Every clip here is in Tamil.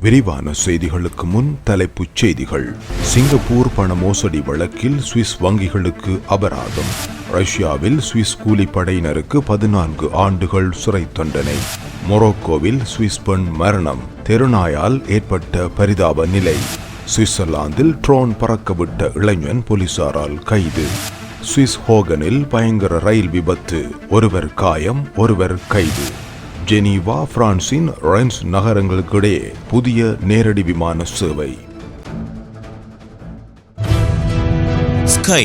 விரிவான செய்திகளுக்கு முன் தலைப்புச் செய்திகள். சிங்கப்பூர் பண மோசடி வழக்கில் சுவிஸ் வங்கிகளுக்கு அபராதம். ரஷ்யாவில் சுவிஸ் கூலிப்படையினருக்கு பதினான்கு ஆண்டுகள் சிறை தண்டனை. மொரோக்கோவில் சுவிஸ் பெண் மரணம். தெருநாயால் ஏற்பட்ட பரிதாப நிலை. சுவிட்சர்லாந்தில் ட்ரோன் பறக்கவிட்ட இளைஞன் போலீசாரால் கைது. சுவிஸ் ஹோகனில் பயங்கர ரயில் விபத்து. ஒருவர் காயம் ஒருவர் கைது. ஜெனீவா பிரான்சின் ரென்ஸ் நகரங்களுக்கிடையே புதிய நேரடி விமான சேவை. ஸ்கை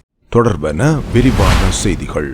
தொடர்பென விரிவான செய்திகள்.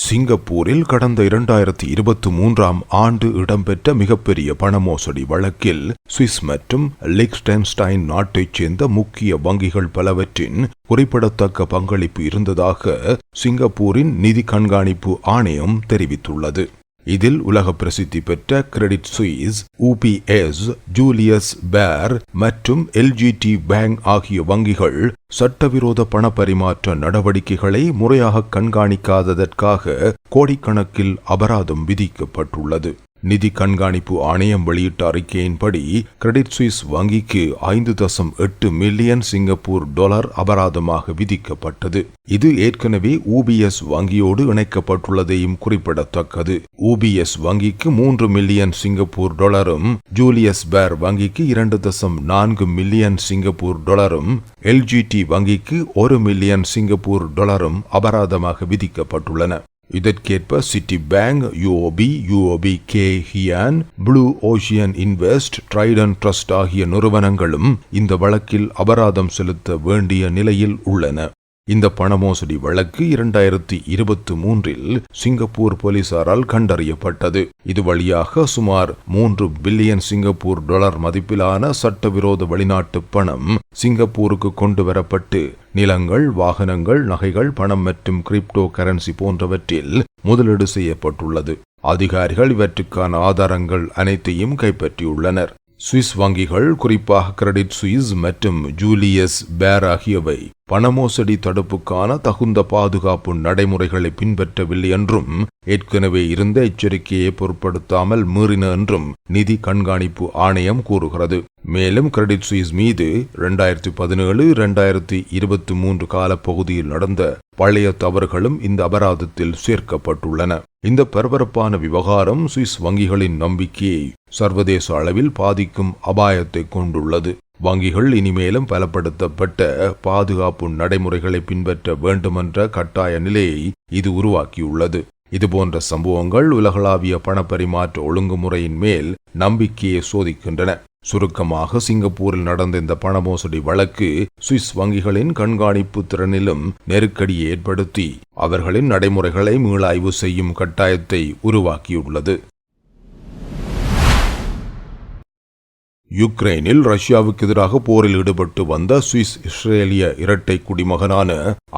சிங்கப்பூரில் கடந்த இரண்டாயிரத்தி இருபத்தி மூன்றாம் ஆண்டு இடம்பெற்ற மிகப்பெரிய பண மோசடி வழக்கில் சுவிஸ் மற்றும் லிக்ஸ்டென்ஸ்டைன் நாட்டைச் சேர்ந்த முக்கிய வங்கிகள் பலவற்றின் குறிப்பிடத்தக்க பங்களிப்பு இருந்ததாக சிங்கப்பூரின் நிதி கண்காணிப்பு ஆணையம் தெரிவித்துள்ளது. இதில் உலக பிரசித்தி பெற்ற கிரெடிட் சுயிஸ் உபிஎஸ் ஜூலியஸ் பேர் மற்றும் எல்ஜிடி பேங்க் ஆகிய வங்கிகள் சட்டவிரோத பண பரிமாற்ற நடவடிக்கைகளை முறையாக கண்காணிக்காததற்காக கோடிக்கணக்கில் அபராதம் விதிக்கப்பட்டுள்ளது. நிதி கண்காணிப்பு ஆணையம் வெளியிட்ட அறிக்கையின்படி கிரெடிட் சுவிஸ் வங்கிக்கு ஐந்து தசம் எட்டு மில்லியன் சிங்கப்பூர் டாலர் அபராதமாக விதிக்கப்பட்டது. இது ஏற்கனவே ஊபிஎஸ் வங்கியோடு இணைக்கப்பட்டுள்ளதையும் குறிப்பிடத்தக்கது. ஊபிஎஸ் வங்கிக்கு மூன்று மில்லியன் சிங்கப்பூர் டாலரும் ஜூலியஸ் பேர் வங்கிக்கு இரண்டு தசம் நான்கு மில்லியன் சிங்கப்பூர் டாலரும் எல்ஜிடி வங்கிக்கு ஒரு மில்லியன் சிங்கப்பூர் டாலரும் அபராதமாக விதிக்கப்பட்டுள்ளன. இதற்கேற்ப Citibank UOB UOB Kay Hian Blue Ocean Invest Triton Trust ஆகிய நிறுவனங்களும் இந்த வழக்கில் அபராதம் செலுத்த வேண்டிய நிலையில் உள்ளன. இந்த பணமோசடி வழக்கு இரண்டாயிரத்தி இருபத்தி மூன்றில் சிங்கப்பூர் போலீசாரால் கண்டறியப்பட்டது. இது வழியாக சுமார் மூன்று பில்லியன் சிங்கப்பூர் டாலர் மதிப்பிலான சட்டவிரோத வெளிநாட்டு பணம் சிங்கப்பூருக்கு கொண்டு வரப்பட்டு நிலங்கள் வாகனங்கள் நகைகள் பணம் மற்றும் கிரிப்டோ கரன்சி போன்றவற்றில் முதலீடு செய்யப்பட்டுள்ளது. அதிகாரிகள் இவற்றுக்கான ஆதாரங்கள் அனைத்தையும் கைப்பற்றியுள்ளனர். சுவிஸ் வங்கிகள் குறிப்பாக கிரெடிட் சுவிஸ் மற்றும் ஜூலியஸ் பேர் ஆகியவை பணமோசடி தடுப்புக்கான தகுந்த பாதுகாப்பு நடைமுறைகளை பின்பற்றவில்லை என்றும் ஏற்கனவே இருந்த எச்சரிக்கையை பொருட்படுத்தாமல் மீறின என்றும் நிதி கண்காணிப்பு ஆணையம் கூறுகிறது. மேலும் கிரெடிட் சுவிஸ் மீது இரண்டாயிரத்தி பதினேழு இரண்டாயிரத்தி இருபத்தி மூன்று காலப்பகுதியில் நடந்த பழைய தவறுகளும் இந்த அபராதத்தில் சேர்க்கப்பட்டுள்ளன. இந்த பரபரப்பான விவகாரம் சுவிஸ் வங்கிகளின் நம்பிக்கையை சர்வதேச அளவில் பாதிக்கும் அபாயத்தை கொண்டுள்ளது. வங்கிகள் இனிமேலும் பலப்படுத்தப்பட்ட பாதுகாப்பு நடைமுறைகளை பின்பற்ற வேண்டுமென்ற கட்டாய நிலையை இது உருவாக்கியுள்ளது. இதுபோன்ற சம்பவங்கள் உலகளாவிய பணப்பரிமாற்ற ஒழுங்குமுறையின் மேல் நம்பிக்கையை சோதிக்கின்றன. சுருக்கமாக சிங்கப்பூரில் நடந்த இந்த பண மோசடி வழக்கு சுவிஸ் வங்கிகளின் கண்காணிப்பு திறனிலும் நெருக்கடியை ஏற்படுத்தி அவர்களின் நடைமுறைகளை மீளாய்வு செய்யும் கட்டாயத்தை உருவாக்கியுள்ளது. யுக்ரைனில் ரஷ்யாவுக்கு எதிராக போரில் ஈடுபட்டு வந்த சுவிஸ் இஸ்ரேலிய இரட்டை குடிமகனான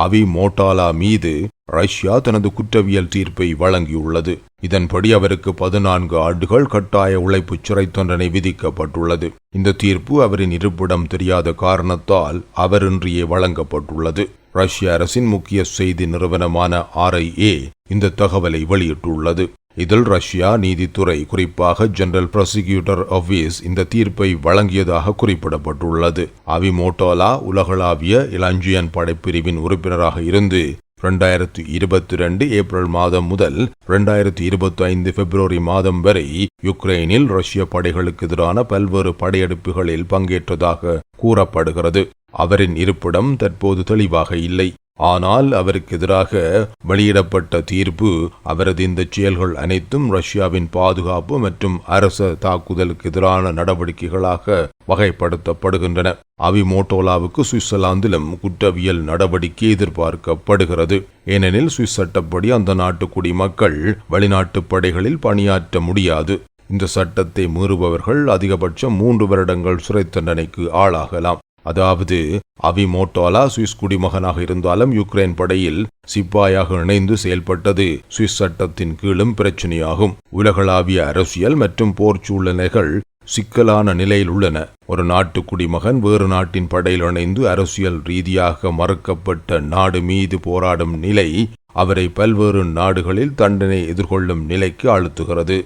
அவி மோட்டாலா மீது ரஷ்யா தனது குற்றவியல் தீர்ப்பை வழங்கியுள்ளது. இதன்படி அவருக்கு பதினான்கு ஆண்டுகள் கட்டாய உழைப்பு சிறை தண்டனை விதிக்கப்பட்டுள்ளது. இந்த தீர்ப்பு அவரின் இருப்பிடம் தெரியாத காரணத்தால் அவரின்றியே வழங்கப்பட்டுள்ளது. ரஷ்ய அரசின் முக்கிய செய்தி நிறுவனமான ஆர்ஐஏ இந்த தகவலை வெளியிட்டுள்ளது. இதில் ரஷ்யா நீதித்துறை குறிப்பாக ஜெனரல் ப்ராசிக்யூட்டர் ஆஃபீஸ் இந்த தீர்ப்பை வழங்கியதாக குறிப்பிடப்பட்டுள்ளது. அவி மோட்டோலா உலகளாவிய இளஞ்சியன் படைப்பிரிவின் உறுப்பினராக இருந்து இரண்டாயிரத்தி இருபத்தி ரெண்டு ஏப்ரல் மாதம் முதல் இரண்டாயிரத்தி இருபத்தி ஐந்து பிப்ரவரி மாதம் வரை யுக்ரைனில் ரஷ்ய படைகளுக்கு எதிரான பல்வேறு படையெடுப்புகளில் பங்கேற்றதாக கூறப்படுகிறது. அவரின் இருப்பிடம் தற்போது தெளிவாக இல்லை. ஆனால் அவருக்கு எதிராக வெளியிடப்பட்ட தீர்ப்பு அவரது இந்த செயல்கள் அனைத்தும் ரஷ்யாவின் பாதுகாப்பு மற்றும் அரச தாக்குதலுக்கு எதிரான நடவடிக்கைகளாக வகைப்படுத்தப்படுகின்றன. அவிமோட்டோலாவுக்கு சுவிட்சர்லாந்திலும் குற்றவியல் நடவடிக்கை எதிர்பார்க்கப்படுகிறது. ஏனெனில் சுவிஸ் சட்டப்படி அந்த நாட்டு குடிமக்கள் வெளிநாட்டு படைகளில் பணியாற்ற முடியாது. இந்த சட்டத்தை மீறுபவர்கள் அதிகபட்சம் மூன்று வருடங்கள் சிறை தண்டனைக்கு ஆளாகலாம். அதாவது அவிமோட்டோலா சுவிஸ் குடிமகனாக இருந்தாலும் யுக்ரைன் படையில் சிப்பாயாக இணைந்து செயல்பட்டது. சுவிஸ் சட்டத்தின் கீழும் பிரச்சனையாகும். உலகளாவிய அரசியல் மற்றும் போர் சூழ்நிலைகள் சிக்கலான நிலையில் உள்ளன. ஒரு நாட்டு குடிமகன் வேறு நாட்டின் படையில் இணைந்து அரசியல் ரீதியாக மறுக்கப்பட்ட நாடு மீது போராடும் நிலை அவரை பல்வேறு நாடுகளில் தண்டனை எதிர்கொள்ளும் நிலைக்கு அழுத்துகிறது.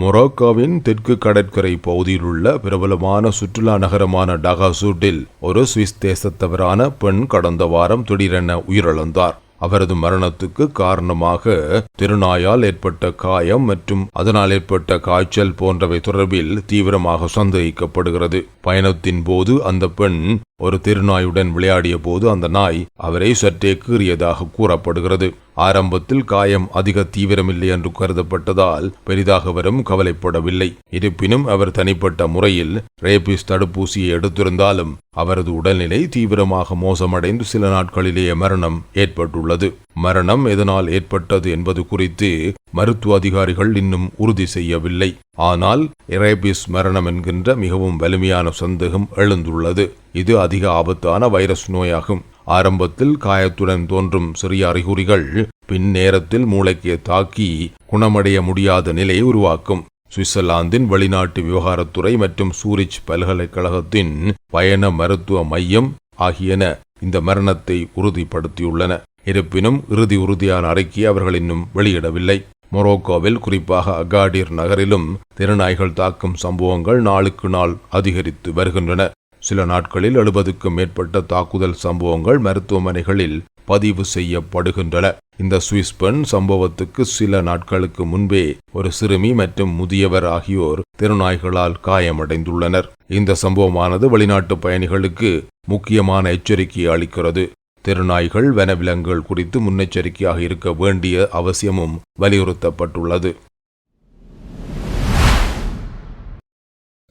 மொரோக்கோவின் தெற்கு கடற்கரை பகுதியில் உள்ள பிரபலமான சுற்றுலா நகரமான டகாசூட்டில் ஒரு சுவிஸ் தேசத்தவரான பெண் கடந்த வாரம் திடீரென உயிரிழந்தார். அவரது மரணத்துக்கு காரணமாக திருநாயால் ஏற்பட்ட காயம் மற்றும் அதனால் ஏற்பட்ட காய்ச்சல் போன்றவை தொடர்பில் தீவிரமாக சந்தேகிக்கப்படுகிறது. பயணத்தின் போது அந்த பெண் ஒரு திருநாயுடன் விளையாடிய போது அந்த நாய் அவரை சற்றே கீறியதாக கூறப்படுகிறது. ஆரம்பத்தில் காயம் அதிக தீவிரமில்லை என்று கருதப்பட்டதால் பெரிதாக வரும் கவலைப்படவில்லை. இருப்பினும் அவர் தனிப்பட்ட முறையில் ரேபிஸ் தடுப்பூசியை எடுத்திருந்தாலும் அவரது உடல்நிலை தீவிரமாக மோசமடைந்து சில நாட்களிலேயே மரணம் ஏற்பட்டுள்ளது. மரணம் எதனால் ஏற்பட்டது என்பது குறித்து மருத்துவ அதிகாரிகள் இன்னும் உறுதி செய்யவில்லை. ஆனால் இரேபிஸ் மரணம் என்கின்ற மிகவும் வலிமையான சந்தேகம் எழுந்துள்ளது. இது அதிக ஆபத்தான வைரஸ் நோயாகும். ஆரம்பத்தில் காயத்துடன் தோன்றும் சிறிய அறிகுறிகள் பின் நேரத்தில் மூளைக்கு தாக்கி குணமடைய முடியாத நிலையை உருவாக்கும். சுவிட்சர்லாந்தின் வெளிநாட்டு விவகாரத்துறை மற்றும் சூரிச் பல்கலைக்கழகத்தின் பயண மருத்துவ மையம் ஆகியன இந்த மரணத்தை உறுதிப்படுத்தியுள்ளன. இருப்பினும் இறுதி உறுதியான அறிக்கையை அவர்கள் இன்னும் வெளியிடவில்லை. மொரோக்கோவில் குறிப்பாக அகாடிர் நகரிலும் திருநாய்கள் தாக்கும் சம்பவங்கள் நாளுக்கு நாள் அதிகரித்து வருகின்றன. சில நாட்களில் எழுபதுக்கும் மேற்பட்ட தாக்குதல் சம்பவங்கள் மருத்துவமனைகளில் பதிவு செய்யப்படுகின்றன. இந்த சுவிஸ் பெண் சம்பவத்துக்கு சில நாட்களுக்கு முன்பே ஒரு சிறுமி மற்றும் முதியவர் ஆகியோர் திருநாய்களால் காயமடைந்துள்ளனர். இந்த சம்பவமானது வெளிநாட்டு பயணிகளுக்கு முக்கியமான எச்சரிக்கையை அளிக்கிறது. திருநாய்கள் வனவிலங்குகள் குறித்து முன்னெச்சரிக்கையாக இருக்க வேண்டிய அவசியமும் வலியுறுத்தப்பட்டுள்ளது.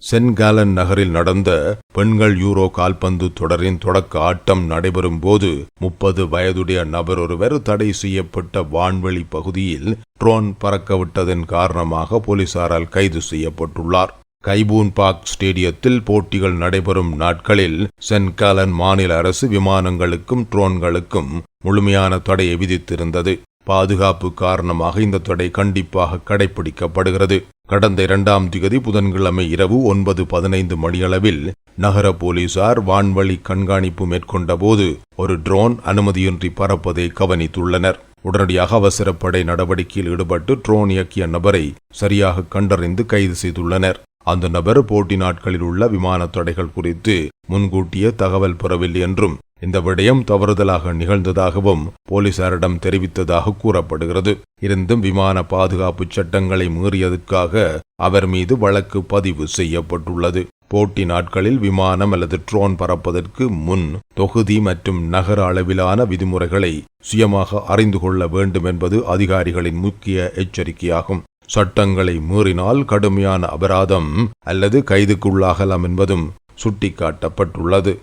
சென்காலன் நகரில் நடந்த பெண்கள் யூரோ கால்பந்து தொடரின் தொடக்க ஆட்டம் நடைபெறும் போது முப்பது வயதுடைய நபர் ஒருவர் தடை செய்யப்பட்ட வான்வெளி பகுதியில் ட்ரோன் பறக்கவிட்டதன் காரணமாக போலீசாரால் கைது செய்யப்பட்டுள்ளார். கைபூன் பாக் ஸ்டேடியத்தில் போட்டிகள் நடைபெறும் நாட்களில் சென்காலன் மாநில அரசு விமானங்களுக்கும் ட்ரோன்களுக்கும் முழுமையான தடையை விதித்திருந்தது. பாதுகாப்பு காரணமாக இந்த தடை கண்டிப்பாக கடைபிடிக்கப்படுகிறது கடந்த இரண்டாம் திகதி புதன்கிழமை இரவு ஒன்பது பதினைந்து மணியளவில் நகர போலீசார் வான்வழி கண்காணிப்பு மேற்கொண்டபோது ஒரு ட்ரோன் அனுமதியின்றி பறப்பதை கவனித்துள்ளனர். உடனடியாக அவசரப்படை நடவடிக்கையில் ஈடுபட்டு ட்ரோன் இயக்கிய நபரை சரியாக கண்டறிந்து கைது செய்துள்ளனர். அந்த நபர் போட்டி நாட்களில் உள்ள விமான தடைகள் குறித்து முன்கூட்டிய தகவல் பெறவில்லை என்றும் இந்த விடயம் தவறுதலாக நிகழ்ந்ததாகவும் போலீசாரிடம் தெரிவித்ததாக கூறப்படுகிறது. இருந்தும் விமான பாதுகாப்பு சட்டங்களை மீறியதற்காக அவர் மீது வழக்கு பதிவு செய்யப்பட்டுள்ளது. போட்டி நாட்களில் விமானம் அல்லது ட்ரோன் பறப்பதற்கு முன் தொகுதி மற்றும் நகர அளவிலான விதிமுறைகளை சுயமாக அறிந்து கொள்ள வேண்டும் என்பது அதிகாரிகளின் முக்கிய எச்சரிக்கையாகும். சட்டங்களை மீறினால் கடுமையான அபராதம் அல்லது கைதுக்குள்ளாகலாம் என்பதும் சுட்டிக்காட்டப்பட்டுள்ளது.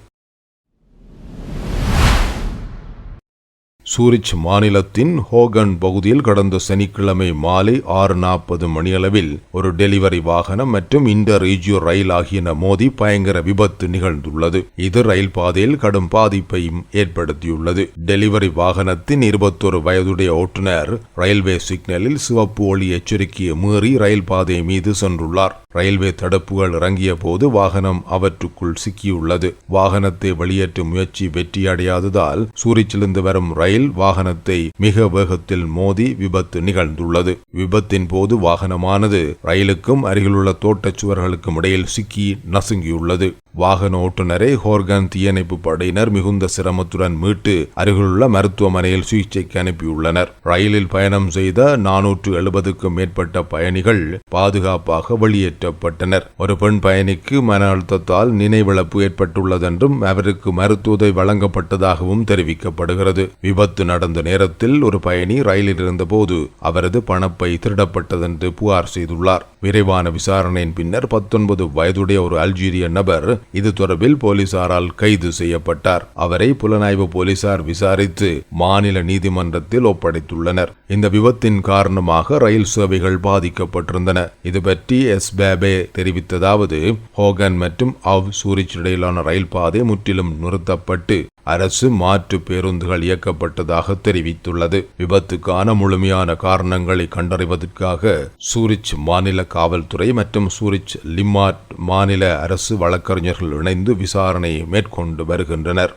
சூரிச் மாநிலத்தின் ஹோகன் பகுதியில் கடந்த சனிக்கிழமை மாலை ஆறு நாற்பது மணியளவில் ஒரு டெலிவரி வாகனம் மற்றும் இன்டர் ரீஜியோ ரயில் ஆகியன மோதி பயங்கர விபத்து நிகழ்ந்துள்ளது. இது ரயில் பாதையில் கடும் பாதிப்பையும் ஏற்படுத்தியுள்ளது. டெலிவரி வாகனத்தின் இருபத்தொரு வயதுடைய ஓட்டுநர் ரயில்வே சிக்னலில் சிவப்பு ஒளி எச்சரிக்கையை மீறி ரயில் பாதை மீது சென்றுள்ளார். ரயில்வே தடுப்புகள் இறங்கிய போது வாகனம் அவற்றுக்குள் சிக்கியுள்ளது. வாகனத்தை வெளியேற்றும் முயற்சி வெற்றியடையாததால் சூரிச்சிலிருந்து வரும் ரயில் வாகனத்தை மிக வேகத்தில் மோதி விபத்து நிகழ்ந்துள்ளது. விபத்தின் போது வாகனமானது ரயிலுக்கும் அருகிலுள்ள தோட்டச் சுவர்களுக்கும் இடையில் சிக்கி நசுங்கியுள்ளது. வாகன ஓட்டுநரை ஹோர்கன் தீயணைப்பு படையினர் மிகுந்த சிரமத்துடன் மீட்டு அருகிலுள்ள மருத்துவமனையில் சிகிச்சைக்கு அனுப்பியுள்ளனர். ரயிலில் பயணம் செய்த நானூற்று எழுபதுக்கும் மேற்பட்ட பயணிகள் பாதுகாப்பாக வெளியேற்றப்பட்டனர். ஒரு பெண் பயணிக்கு மன அழுத்தத்தால் நினைவிழப்பு ஏற்பட்டுள்ளதென்றும் அவருக்கு மருத்துவதை வழங்கப்பட்டதாகவும் தெரிவிக்கப்படுகிறது. விபத்து நடந்த நேரத்தில் ஒரு பயணி ரயிலில் இருந்தபோது அவரது பணப்பை திருடப்பட்டதென்று புகார் செய்துள்ளார். விரைவான விசாரணையின் பின்னர் பத்தொன்பது வயதுடைய ஒரு அல்ஜீரிய நபர் இது தொடர்பில் போலீசாரால் கைது செய்யப்பட்டார். அவரை புலனாய்வு போலீசார் விசாரித்து மாநில நீதிமன்றத்தில் ஒப்படைத்துள்ளனர். இந்த விபத்தின் காரணமாக ரயில் சேவைகள் பாதிக்கப்பட்டிருந்தன. இது பற்றி எஸ். பேபே தெரிவித்ததாவது ஹோகன் மற்றும் அவ் சூரிச் இடையிலான ரயில் பாதை முற்றிலும் நிறுத்தப்பட்டு அரசு மாற்று பேருந்துகள் இயக்கப்பட்டதாக தெரிவித்துள்ளது. விபத்துக்கான முழுமையான காரணங்களை கண்டறிவதற்காக சூரிச் மாநில காவல்துறை மற்றும் சூரிச் லிம்மாட் மாநில அரசு வழக்கறிஞர்கள் இணைந்து விசாரணை மேற்கொண்டு வருகின்றனர்.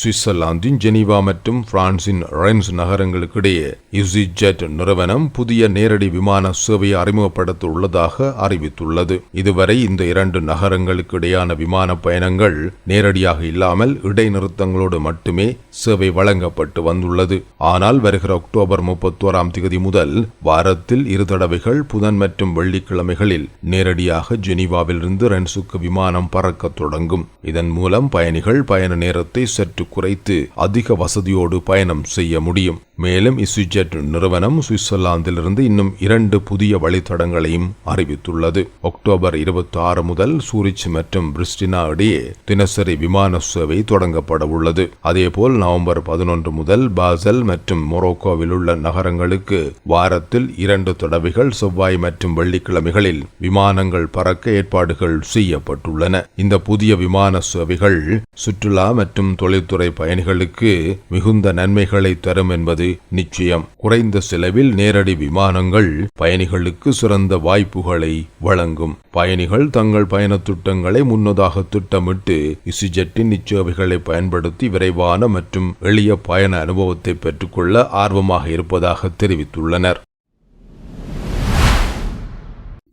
சுவிட்சர்லாந்தின் ஜெனீவா மற்றும் பிரான்சின் ரென்ஸ் நகரங்களுக்கிடையே இசிஜெட் நிறுவனம் புதிய நேரடி விமான சேவையை அறிமுகப்படுத்த உள்ளதாக அறிவித்துள்ளது. இதுவரை இந்த இரண்டு நகரங்களுக்கு இடையான விமான பயணங்கள் நேரடியாக இல்லாமல் இடைநிறுத்தங்களோடு மட்டுமே சேவை வழங்கப்பட்டு வந்துள்ளது. ஆனால் வருகிற அக்டோபர் முப்பத்தோராம் தேதி முதல் வாரத்தில் இரு தடவைகள் புதன் மற்றும் வெள்ளிக்கிழமைகளில் நேரடியாக ஜெனீவாவிலிருந்து ரென்ஸுக்கு விமானம் பறக்கத் தொடங்கும். இதன் மூலம் பயணிகள் பயண நேரத்தை சற்று குறைத்து அதிக வசதியோடு பயணம் செய்ய முடியும். மேலும் இசுஜெட் நிறுவனம் சுவிட்சர்லாந்திலிருந்து இன்னும் இரண்டு புதிய வழித்தடங்களையும் அறிவித்துள்ளது. அக்டோபர் இருபத்தி ஆறு முதல் சூரிச் மற்றும் பிரிஸ்டினா இடையே தினசரி விமான சேவை தொடங்கப்பட உள்ளது. அதேபோல் நவம்பர் பதினொன்று முதல் பாசல் மற்றும் மொரோக்கோவில் உள்ள நகரங்களுக்கு வாரத்தில் இரண்டு தடவைகள் செவ்வாய் மற்றும் வெள்ளிக்கிழமைகளில் விமானங்கள் பறக்க ஏற்பாடுகள் செய்யப்பட்டுள்ளன. இந்த புதிய விமான சேவைகள் சுற்றுலா மற்றும் தொழில்துறை பயணிகளுக்கு மிகுந்த நன்மைகளை தரும் என்பது நிச்சயம். குறைந்த செலவில் நேரடி விமானங்கள் பயணிகளுக்கு சிறந்த வாய்ப்புகளை வழங்கும். பயணிகள் தங்கள் பயண திட்டங்களை முன்னதாக திட்டமிட்டு இசுஜெட்டின் இச்சேவைகளை பயன்படுத்தி விரைவான மற்றும் எளிய பயண அனுபவத்தை பெற்றுக்கொள்ள ஆர்வமாக இருப்பதாக தெரிவித்துள்ளனர்.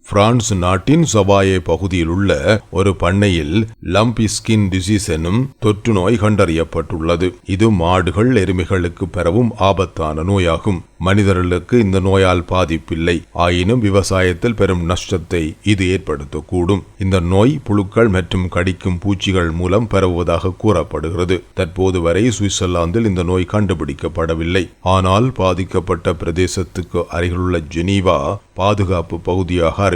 பிரான்ஸ் நாட்டின் சவாயே பகுதியில் உள்ள ஒரு பண்ணையில் லம்பி ஸ்கின் டிசீஸ் எனும் தொற்று நோய் கண்டறியப்பட்டுள்ளது. இது மாடுகள் எருமைகளுக்கு பெறவும் ஆபத்தான நோயாகும். மனிதர்களுக்கு இந்த நோயால் பாதிப்பில்லை. ஆயினும் விவசாயத்தில் பெரும் நஷ்டத்தை இது ஏற்படுத்தக்கூடும். இந்த நோய் புழுக்கள் மற்றும் கடிக்கும் பூச்சிகள் மூலம் பரவுவதாக கூறப்படுகிறது. தற்போது வரை சுவிட்சர்லாந்தில் இந்த நோய் கண்டுபிடிக்கப்படவில்லை. ஆனால் பாதிக்கப்பட்ட பிரதேசத்துக்கு அருகிலுள்ள ஜெனீவா பாதுகாப்பு பகுதியாக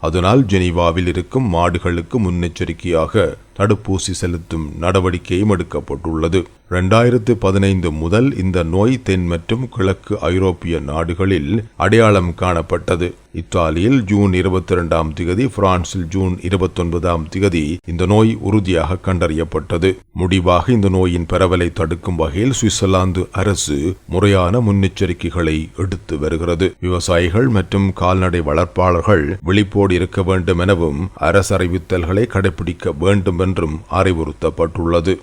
அதனால் ஜெனீவாவில் இருக்கும் மாடுகளுக்கு முன்னெச்சரிக்கையாக தடுப்பூசி செலுத்தும் நடவடிக்கையும் எடுக்கப்பட்டுள்ளது. இரண்டாயிரத்து பதினைந்து முதல் இந்த நோய் தென் மற்றும் கிழக்கு ஐரோப்பிய நாடுகளில் அடையாளம் காணப்பட்டது. இத்தாலியில் ஜூன் இருபத்தி இரண்டாம் திகதி பிரான்சில் ஜூன் இருபத்தொன்பதாம் திகதி இந்த நோய் உறுதியாக கண்டறியப்பட்டது. முடிவாக இந்த நோயின் பரவலை தடுக்கும் வகையில் சுவிட்சர்லாந்து அரசு முறையான முன்னெச்சரிக்கைகளை எடுத்து வருகிறது. விவசாயிகள் மற்றும் கால்நடை வளர்ப்பாளர்கள் விழிப்போடு இருக்க வேண்டும் எனவும் அரசு அறிவித்தல்களை கடைபிடிக்க வேண்டும் என்றும் அறிவுறுத்தப்பட்டுள்ளது.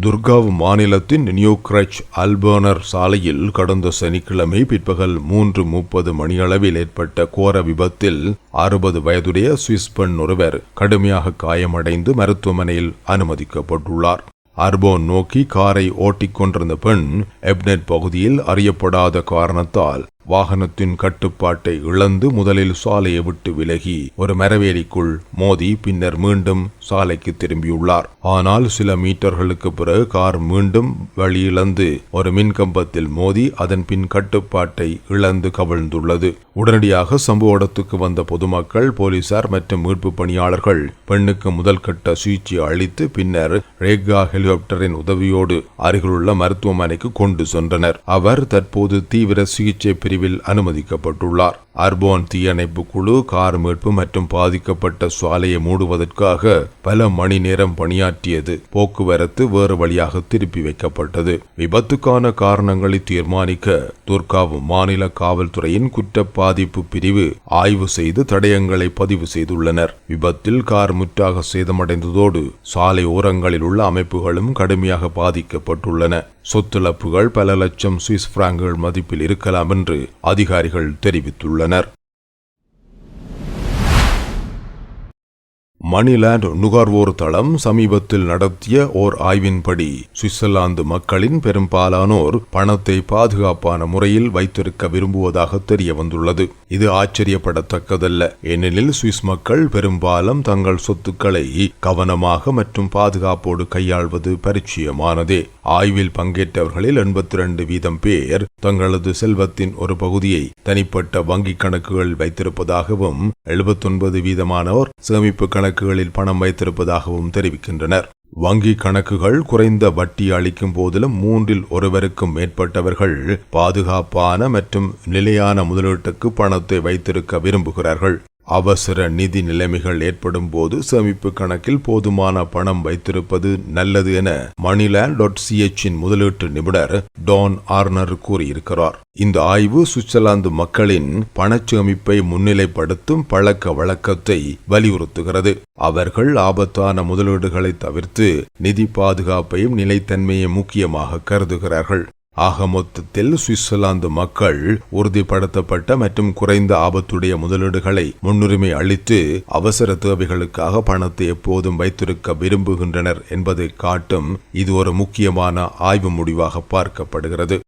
துர்காவ் மாநிலத்தின் நியூ கிரச் அல்பர்னர் சாலையில் கடந்த சனிக்கிழமை பிற்பகல் மூன்று முப்பது மணியளவில் ஏற்பட்ட கோர விபத்தில் அறுபது வயதுடைய சுவிஸ் பெண் ஒருவர் கடுமையாக காயமடைந்து மருத்துவமனையில் அனுமதிக்கப்பட்டுள்ளார். அர்போன் நோக்கி காரை ஓட்டிக் கொண்டிருந்த பெண் எப்னெட் பகுதியில் அறியப்படாத காரணத்தால் வாகனத்தின் கட்டுப்பாட்டை இழந்து முதலில் சாலையை விட்டு விலகி ஒரு மரவேலிக்குள் மோதி பின்னர் மீண்டும் சாலைக்கு திரும்பியுள்ளார். ஆனால் சில மீட்டர்களுக்கு பிறகு கார் மீண்டும் வழியிழந்து ஒரு மின்கம்பத்தில் மோதி அதன் பின் கட்டுப்பாட்டை இழந்து கவிழ்ந்துள்ளது. உடனடியாக சம்பவ இடத்துக்கு வந்த பொதுமக்கள் போலீசார் மற்றும் மீட்பு பணியாளர்கள் பெண்ணுக்கு முதல் கட்ட சிகிச்சை அளித்து பின்னர் ரேகா ஹெலிகாப்டரின் உதவியோடு அருகிலுள்ள மருத்துவமனைக்கு கொண்டு சென்றனர். அவர் தற்போது தீவிர சிகிச்சை பிரிவில் அனுமதிக்கப்பட்டுள்ளார். அர்போன் தீயணைப்பு குழு கார் மீட்பு மற்றும் பாதிக்கப்பட்ட சாலையை மூடுவதற்காக பல மணி நேரம் பணியாற்றியது. போக்குவரத்து வேறு வழியாக திருப்பி வைக்கப்பட்டது. விபத்துக்கான காரணங்களை தீர்மானிக்க துர்காவும் மாநில காவல்துறையின் குற்ற பாதிப்பு பிரிவு ஆய்வு செய்து தடயங்களை பதிவு செய்துள்ளனர். விபத்தில் கார் முற்றாக சேதமடைந்ததோடு சாலை ஓரங்களில் உள்ள அமைப்புகளும் கடுமையாக பாதிக்கப்பட்டுள்ளன. சொத்துழப்புகள் பல லட்சம் சுவிஸ் பிராங்குகள் மதிப்பில் இருக்கலாம் என்று அதிகாரிகள் தெரிவித்துள்ளனர். உள்ளனர் மணிலாண்ட் நுகர்வோர் தளம் சமீபத்தில் நடத்திய ஓர் ஆய்வின்படி சுவிட்சர்லாந்து மக்களின் பெரும்பாலானோர் பணத்தை பாதுகாப்பான முறையில் வைத்திருக்க விரும்புவதாக தெரிய வந்துள்ளது இது ஆச்சரியப்படத்தக்கதல்ல. ஏனெனில் சுவிஸ் மக்கள் பெரும்பாலும் தங்கள் சொத்துக்களை கவனமாக மற்றும் பாதுகாப்போடு கையாள்வது பரிச்சயமானதே. ஆய்வில் பங்கேற்றவர்களில் எண்பத்தி ரெண்டு வீதம் பேர் தங்களது செல்வத்தின் ஒரு பகுதியை தனிப்பட்ட வங்கிக் கணக்குகள் வைத்திருப்பதாகவும் எழுபத்தொன்பது வீதமானோர் சேமிப்பு கணக்கு கணக்குகளில் பணம் வைத்திருப்பதாகவும் தெரிவிக்கின்றனர். வங்கி கணக்குகள் குறைந்த வட்டி அளிக்கும் போதிலும் மூன்றில் ஒருவருக்கும் மேற்பட்டவர்கள் பாதுகாப்பான மற்றும் நிலையான முதலீட்டுக்கு பணத்தை வைத்திருக்க விரும்புகிறார்கள். அவசர நிதி நிலைமைகள் ஏற்படும் போது சேமிப்பு கணக்கில் போதுமான பணம் வைத்திருப்பது நல்லது என மணிலேண்ட் டாட் சிஎச்சின் முதலீட்டு நிபுணர் டான் ஆர்னர் கூறியிருக்கிறார். இந்த ஆய்வு சுவிட்சர்லாந்து மக்களின் பணச்சேமிப்பை முன்னிலைப்படுத்தும் பழக்க வழக்கத்தை வலியுறுத்துகிறது. அவர்கள் ஆபத்தான முதலீடுகளை தவிர்த்து நிதி பாதுகாப்பையும் நிலைத்தன்மையை முக்கியமாக கருதுகிறார்கள். ஆக மொத்தத்தில் சுவிட்சர்லாந்து மக்கள் உறுதிப்படுத்தப்பட்ட மற்றும் குறைந்த ஆபத்துடைய முதலீடுகளை முன்னுரிமை அளித்து அவசர தேவைகளுக்காக பணத்தை எப்போதும் வைத்திருக்க விரும்புகின்றனர் என்பதை காட்டும் இது ஒரு முக்கியமான ஆய்வு முடிவாக பார்க்கப்படுகிறது.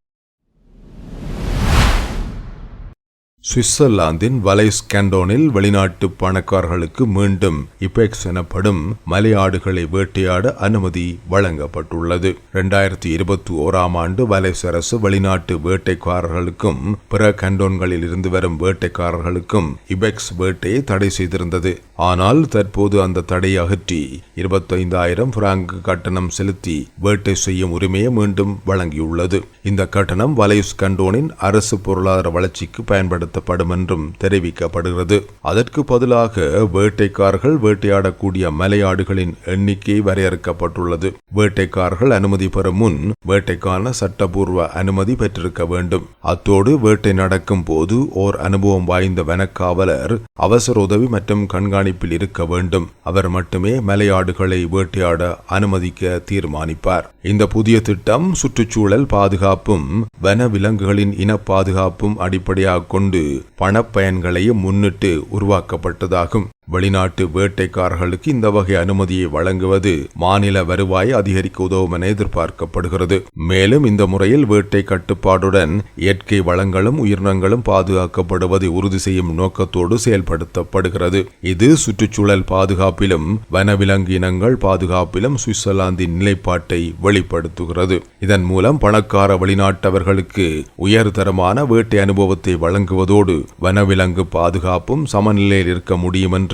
சுவிட்சர்லாந்தின் வலைஸ் கேண்டோனில் வெளிநாட்டு பணக்காரர்களுக்கு மீண்டும் இபெக்ஸ் எனப்படும் மலையாடுகளை வேட்டையாட அனுமதி வழங்கப்பட்டுள்ளது. இரண்டாயிரத்தி இருபத்தி ஓராம் ஆண்டு வலைஸ் அரசு வெளிநாட்டு வேட்டைக்காரர்களுக்கும் பிற கண்டோன்களில் இருந்து வரும் வேட்டைக்காரர்களுக்கும் இபெக்ஸ் வேட்டையை தடை செய்திருந்தது. ஆனால் தற்போது அந்த தடையை அகற்றி இருபத்தைந்தாயிரம் பிராங்க் கட்டணம் செலுத்தி வேட்டை செய்யும் உரிமையை மீண்டும் வழங்கியுள்ளது. இந்த கட்டணம் வலைஸ் கண்டோனின் அரசு பொருளாதார வளர்ச்சிக்கு பயன்படுத்தப்படும் என்றும் தெரிவிக்கப்படுகிறது. அதற்கு பதிலாக வேட்டைக்காரர்கள் வேட்டையாடக்கூடிய மலையாடுகளின் எண்ணிக்கை வரையறுக்கப்பட்டுள்ளது. வேட்டைக்காரர்கள் அனுமதி பெறும் முன் வேட்டைக்கான சட்டபூர்வ அனுமதி பெற்றிருக்க வேண்டும். அத்தோடு வேட்டை நடக்கும் போது ஓர் அனுபவம் வாய்ந்த வனக்காவலர் அவசர உதவி மற்றும் கண்காணிப்பில் இருக்க வேண்டும். அவர் மட்டுமே மலையாடுகளை வேட்டையாட அனுமதிக்க தீர்மானிப்பார். இந்த புதிய திட்டம் சுற்றுச்சூழல் பாதுகாப்பும் வன விலங்குகளின் இன பாதுகாப்பும் அடிப்படையாக கொண்டு பணப்பயன்களையும் முன்னிட்டு உருவாக்கப்பட்டதாகும். வெளிநாட்டு வேட்டைக்காரர்களுக்கு இந்த வகை அனுமதியை வழங்குவது மாநில வருவாயை அதிகரிக்க உதவும் என எதிர்பார்க்கப்படுகிறது. மேலும் இந்த முறையில் வேட்டை கட்டுப்பாடுடன் இயற்கை வளங்களும் உயிரினங்களும் பாதுகாக்கப்படுவதை உறுதி செய்யும் நோக்கத்தோடு செயல்படுத்தப்படுகிறது. இது சுற்றுச்சூழல் பாதுகாப்பிலும் வனவிலங்கு இனங்கள் பாதுகாப்பிலும் சுவிட்சர்லாந்தின் நிலைப்பாட்டை வெளிப்படுத்துகிறது. இதன் மூலம் பணக்கார வெளிநாட்டவர்களுக்கு உயர்தரமான வேட்டை அனுபவத்தை வழங்குவதோடு வனவிலங்கு பாதுகாப்பும் சமநிலையில் இருக்க முடியும் என்று